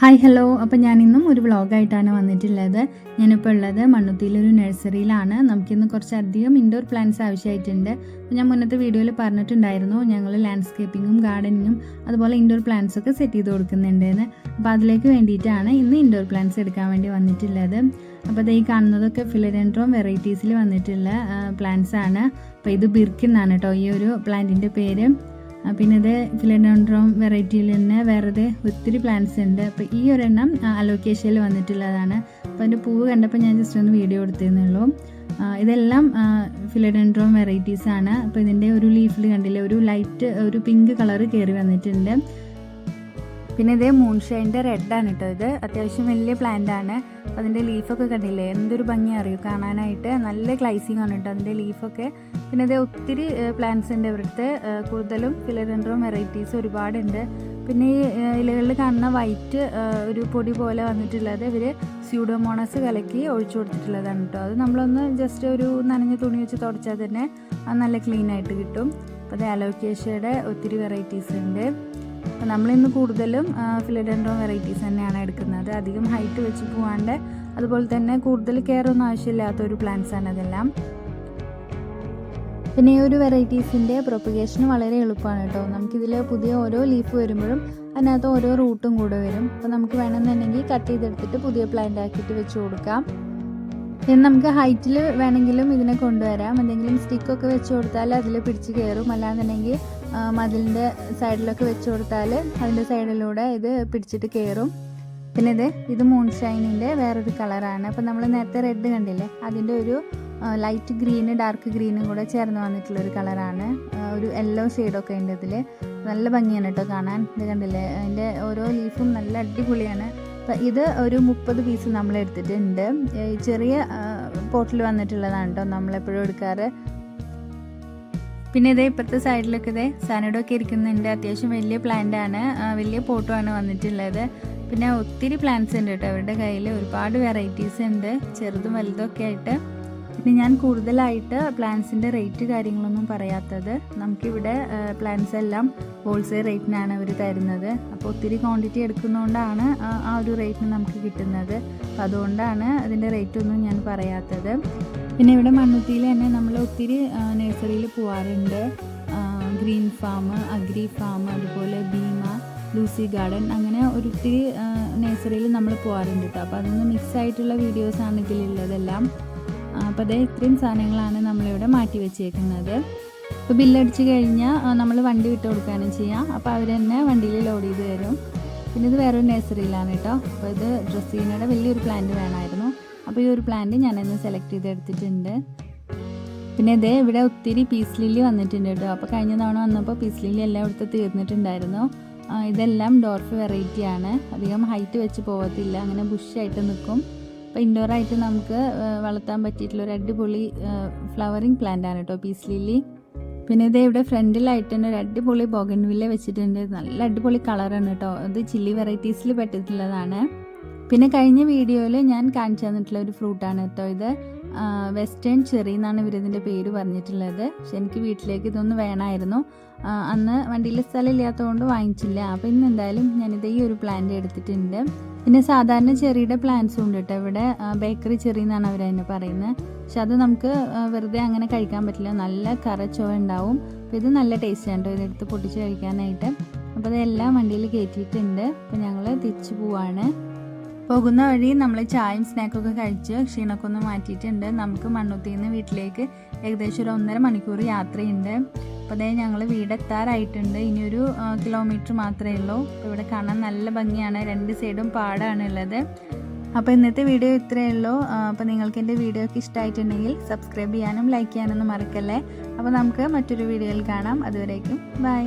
Hi hello അപ്പോൾ ഞാനിന്നും ഒരു വ്ളോഗായിട്ടാണ് വന്നിട്ടുള്ളത്. ഞാനിപ്പോൾ ഉള്ളത് മണ്ണുത്തിയിലൊരു നഴ്സറിയിലാണ് നമുക്കിന്ന് കുറച്ചധികം ഇൻഡോർ പ്ലാന്റ്സ് ആവശ്യമായിട്ടുണ്ട്. ഞാൻ മുന്നത്തെ വീഡിയോയിൽ പറഞ്ഞിട്ടുണ്ടായിരുന്നു ഞങ്ങൾ ലാൻഡ്സ്കേപ്പിങ്ങും ഗാർഡനിങ്ങും അതുപോലെ ഇൻഡോർ പ്ലാന്റ്സ് ഒക്കെ സെറ്റ് ചെയ്ത് കൊടുക്കുന്നുണ്ടെന്ന്. അപ്പോൾ അതിലേക്ക് വേണ്ടിയിട്ടാണ് ഇന്ന് ഇൻഡോർ പ്ലാന്റ്സ് എടുക്കാൻ വേണ്ടി വന്നിട്ടുള്ളത്. അപ്പോൾ ഇത് ഈ കാണുന്നതൊക്കെ ഫിലഡൻഡ്രോം വെറൈറ്റീസിൽ വന്നിട്ടുള്ള പ്ലാന്റ്സ് ആണ്. അപ്പോൾ ഇത് ബിർക്കിന്നാണ് കേട്ടോ ഈ ഒരു പ്ലാന്റിന്റെ പേര്. പിന്നെ ഇത് ഫിലഡോൺഡ്രോം വെറൈറ്റിയിൽ തന്നെ വേറെ ഒത്തിരി പ്ലാന്റ്സ് ഉണ്ട്. അപ്പോൾ ഈ ഒരെണ്ണം അലോക്കേഷ്യയിൽ വന്നിട്ടുള്ളതാണ്. അപ്പോൾ അതിന്റെ പൂവ് കണ്ടപ്പോൾ ഞാൻ ജസ്റ്റ് ഒന്ന് വീഡിയോ എടുത്തിരുന്നുള്ളൂ ഇതെല്ലാം ഫിലഡൻഡ്രോം വെറൈറ്റീസ് ആണ്. അപ്പോൾ ഇതിന്റെ ഒരു ലീഫിൽ കണ്ടില്ലേ ഒരു ലൈറ്റ് ഒരു പിങ്ക് കളർ കയറി വന്നിട്ടുണ്ട്. പിന്നെ ഇതേ മൂൺഷൈന്റെ റെഡാണ് കേട്ടോ ഇത്. അത്യാവശ്യം വലിയ പ്ലാന്റ് ആണ്. അതിന്റെ ലീഫൊക്കെ കണ്ടില്ലേ? എന്തൊരു ഭംഗി അറിയൂ? കാണാനായിട്ട് നല്ല ഗ്ലൈസിങ് ആണ് കേട്ടോ അതിന്റെ ലീഫൊക്കെ പിന്നെ ഇതേ ഒത്തിരി പ്ലാന്റ്സ് ഉണ്ട് ഇവിടുത്തെ. കൂടുതലും ഫിലഡൻഡ്രോം വെറൈറ്റീസ് ഒരുപാടുണ്ട്. പിന്നെ ഈ ഇലകളിൽ കാണുന്ന വൈറ്റ് ഒരു പൊടി പോലെ വന്നിട്ടുള്ളത് ഇവർ സ്യൂഡോമോണസ് കലക്കി ഒഴിച്ചു കൊടുത്തിട്ടുള്ളതാണ് കേട്ടോ അത് നമ്മളൊന്ന് ജസ്റ്റ് ഒരു നനഞ്ഞ തുണി വെച്ച് തുടച്ചാൽ തന്നെ അത് നല്ല ക്ലീൻ ആയിട്ട് കിട്ടും. അപ്പോൾ അത് അലോക്കേഷ്യയുടെ ഒത്തിരി വെറൈറ്റീസ് ഉണ്ട്. അപ്പോൾ നമ്മളിന്ന് കൂടുതലും ഫിലഡൻഡ്രോം വെറൈറ്റീസ് തന്നെയാണ് എടുക്കുന്നത്. അധികം ഹൈറ്റ് വെച്ച് പോവാണ്ട് അതുപോലെ തന്നെ കൂടുതൽ കെയർ ഒന്നും ആവശ്യമില്ലാത്ത ഒരു പ്ലാന്റ്സ് ആണ് അതെല്ലാം പിന്നെ ഈ ഒരു വെറൈറ്റീസിന്റെ പ്രൊപ്പഗേഷൻ വളരെ എളുപ്പമാണ് കേട്ടോ. നമുക്കിതിൽ പുതിയ ഓരോ ലീഫ് വരുമ്പോഴും അതിനകത്ത് ഓരോ റൂട്ടും കൂടെ വരും. അപ്പോൾ നമുക്ക് വേണമെന്നുണ്ടെങ്കിൽ കട്ട് ചെയ്തെടുത്തിട്ട് പുതിയ പ്ലാന്റ് ആക്കിയിട്ട് വെച്ച് കൊടുക്കാം. പിന്നെ നമുക്ക് ഹൈറ്റിൽ വേണമെങ്കിലും ഇതിനെ കൊണ്ടുവരാം. എന്തെങ്കിലും സ്റ്റിക്കൊക്കെ വെച്ച് കൊടുത്താൽ അതിൽ പിടിച്ച് കയറും അല്ലാന്നുണ്ടെങ്കിൽ മതിലിന്റെ സൈഡിലൊക്കെ വെച്ച് കൊടുത്താൽ അതിന്റെ സൈഡിലൂടെ ഇത് പിടിച്ചിട്ട് കയറും പിന്നെ ഇത് ഇത് മൂൺ ഷൈനിന്റെ വേറൊരു കളറാണ് അപ്പോൾ നമ്മൾ നേരത്തെ റെഡ് കണ്ടില്ലേ? അതിന്റെ ഒരു ലൈറ്റ് ഗ്രീന് ഡാർക്ക് ഗ്രീനും കൂടെ ചേർന്ന് വന്നിട്ടുള്ള ഒരു കളറാണ് ഒരു യെല്ലോ ഷെയ്ഡൊക്കെ ഉണ്ട് ഇതിൽ നല്ല ഭംഗിയാണ് കേട്ടോ കാണാൻ. ഇത് കണ്ടില്ലേ? അതിന്റെ ഓരോ ലീഫും നല്ല അടിപൊളിയാണ്. ഇത് ഒരു മുപ്പത് പീസ് നമ്മൾ എടുത്തിട്ടുണ്ട് ചെറിയ പോട്ടിൽ വന്നിട്ടുള്ളതാണ് കേട്ടോ നമ്മളെപ്പോഴും എടുക്കാറ്. പിന്നെ ഇതേ ഇപ്പോഴത്തെ സൈഡിലൊക്കെ ഇതേ സാനഡൊക്കെ ഇരിക്കുന്നുണ്ട്. അത്യാവശ്യം വലിയ പ്ലാന്റ് ആണ്. വലിയ പോട്ടുമാണ് വന്നിട്ടുള്ളത്. പിന്നെ ഒത്തിരി പ്ലാന്റ്സ് ഉണ്ട് കേട്ടോ അവരുടെ കയ്യിൽ ഒരുപാട് വെറൈറ്റീസ് ഉണ്ട്. ചെറുതും വലുതും ഒക്കെ ആയിട്ട്. പിന്നെ ഞാൻ കൂടുതലായിട്ട് പ്ലാന്റ്സിന്റെ റേറ്റ് കാര്യങ്ങളൊന്നും പറയാത്തത്. നമുക്കിവിടെ പ്ലാന്റ്സ് എല്ലാം ഹോൾസെയിൽ റേറ്റിനാണ് അവർ തരുന്നത്. അപ്പോൾ ഒത്തിരി ക്വാണ്ടിറ്റി എടുക്കുന്നതുകൊണ്ടാണ് ആ ഒരു റേറ്റിന് നമുക്ക് കിട്ടുന്നത്. അപ്പോൾ അതുകൊണ്ടാണ് അതിന്റെ റേറ്റ് ഒന്നും ഞാൻ പറയാത്തത്. പിന്നെ ഇവിടെ മണ്ണുത്തിയിൽ തന്നെ നമ്മൾ ഒത്തിരി നഴ്സറിയിൽ പോവാറുണ്ട്. ഗ്രീൻ ഫാം അഗ്രി ഫാം അതുപോലെ ഭീമ ലൂസി ഗാർഡൻ അങ്ങനെ ഒത്തിരി നഴ്സറിയിൽ നമ്മൾ പോകാറുണ്ട് കേട്ടോ അപ്പോൾ അതൊന്ന് മിക്സ് ആയിട്ടുള്ള വീഡിയോസാണ് ഇതിലുള്ളതെല്ലാം. അപ്പോൾ അതേ ഇത്രയും സാധനങ്ങളാണ് നമ്മളിവിടെ മാറ്റി വെച്ചേക്കുന്നത്. ഇപ്പോൾ ബില്ലടിച്ച് കഴിഞ്ഞാൽ നമ്മൾ വണ്ടി വിട്ട് കൊടുക്കുകയാണ് ചെയ്യുക അപ്പോൾ അവർ തന്നെ വണ്ടിയിൽ ലോഡ് ചെയ്ത് തരും. പിന്നെ ഇത് വേറൊരു നഴ്സറിയിലാണ് കേട്ടോ. അപ്പോൾ ഇത് ഡ്രസ്സീനയുടെ വലിയൊരു പ്ലാന്റ് വേണമായിരുന്നു. അപ്പോൾ ഈ ഒരു പ്ലാന്റ് ഞാനിന്ന് സെലക്ട് ചെയ്തെടുത്തിട്ടുണ്ട് പിന്നെ ഇതേ ഇവിടെ ഒത്തിരി പീസ് ലില്ലി വന്നിട്ടുണ്ട് കേട്ടോ. അപ്പോൾ കഴിഞ്ഞ തവണ വന്നപ്പോൾ പീസ് ലില്ലി എല്ലാം ഇവിടുത്തെ തീർന്നിട്ടുണ്ടായിരുന്നു. ഇതെല്ലാം ഡോർഫ് വെറൈറ്റിയാണ് അധികം ഹൈറ്റ് വെച്ച് പോകത്തില്ല. അങ്ങനെ ബുഷായിട്ട് നിൽക്കും അപ്പോൾ ഇൻഡോറായിട്ട് നമുക്ക് വളർത്താൻ പറ്റിയിട്ടുള്ള ഒരു അടിപൊളി ഫ്ലവറിങ് പ്ലാന്റ് ആണ് കേട്ടോ പീസ് ലില്ലി പിന്നെ ഇത് ഇവിടെ ഫ്രണ്ടിലായിട്ട് തന്നെ ഒരു അടിപൊളി ബോഗൻവില്ല വെച്ചിട്ടുണ്ട്. നല്ല അടിപൊളി കളറാണ് കേട്ടോ ഇത് ചില്ലി വെറൈറ്റീസിൽ പെട്ടിട്ടുള്ളതാണ്. പിന്നെ കഴിഞ്ഞ വീഡിയോയിൽ ഞാൻ കാണിച്ചു തന്നിട്ടുള്ള ഒരു ഫ്രൂട്ടാണ് കേട്ടോ ഇത്. വെസ്റ്റേൺ ചെറി എന്നാണ് ഇവർ ഇതിന്റെ പേര് പറഞ്ഞിട്ടുള്ളത്. പക്ഷെ എനിക്ക് വീട്ടിലേക്ക് ഇതൊന്ന് വേണമായിരുന്നു അന്ന് വണ്ടിയിൽ സ്ഥലം ഇല്ലാത്തതുകൊണ്ട് വാങ്ങിച്ചില്ല. അപ്പോൾ ഇന്ന് എന്തായാലും ഞാനിത് ഈ ഒരു പ്ലാന്റ് എടുത്തിട്ടുണ്ട്. പിന്നെ സാധാരണ ചെറിയുടെ പ്ലാന്റ്സും ഉണ്ട് കേട്ടോ ഇവിടെ ബേക്കറി ചെറി എന്നാണ് അവർ അതിനെ പറയുന്നത് പക്ഷെ അത് നമുക്ക് വെറുതെ അങ്ങനെ കഴിക്കാൻ പറ്റില്ല. നല്ല കറച്ചോ ഉണ്ടാവും. അപ്പോൾ ഇത് നല്ല ടേസ്റ്റ് ആണ് കേട്ടോ ഇതെടുത്ത് പൊട്ടിച്ച് കഴിക്കാനായിട്ട്. അപ്പോൾ അതെല്ലാം വണ്ടിയിൽ കയറ്റിയിട്ടുണ്ട് അപ്പോൾ ഞങ്ങൾ തിരിച്ചു പോവാണ്. പോകുന്ന വഴി നമ്മൾ ചായയും സ്നാക്കൊക്കെ കഴിച്ച് ക്ഷീണമൊക്കെ ഒന്ന് മാറ്റിയിട്ടുണ്ട്. നമുക്ക് മണ്ണുത്തിന്ന് വീട്ടിലേക്ക് ഏകദേശം ഒരു ഒന്നര മണിക്കൂർ യാത്രയുണ്ട്. അപ്പോൾ അതേ ഞങ്ങൾ വീടെത്താറായിട്ടുണ്ട്. ഇനിയൊരു കിലോമീറ്റർ മാത്രമേ ഉള്ളൂ. അപ്പോൾ ഇവിടെ കാണാൻ നല്ല ഭംഗിയാണ്. രണ്ട് സൈഡും പാടാണ് ഉള്ളത്. അപ്പോൾ ഇന്നത്തെ വീഡിയോ ഇത്രയേ ഉള്ളൂ. അപ്പോൾ നിങ്ങൾക്ക് എന്റെ വീഡിയോ ഒക്കെ ഇഷ്ടമായിട്ടുണ്ടെങ്കിൽ സബ്സ്ക്രൈബ് ചെയ്യാനും ലൈക്ക് ചെയ്യാനൊന്നും മറക്കല്ലേ? അപ്പോൾ നമുക്ക് മറ്റൊരു വീഡിയോയിൽ കാണാം. അതുവരേക്കും ബൈ.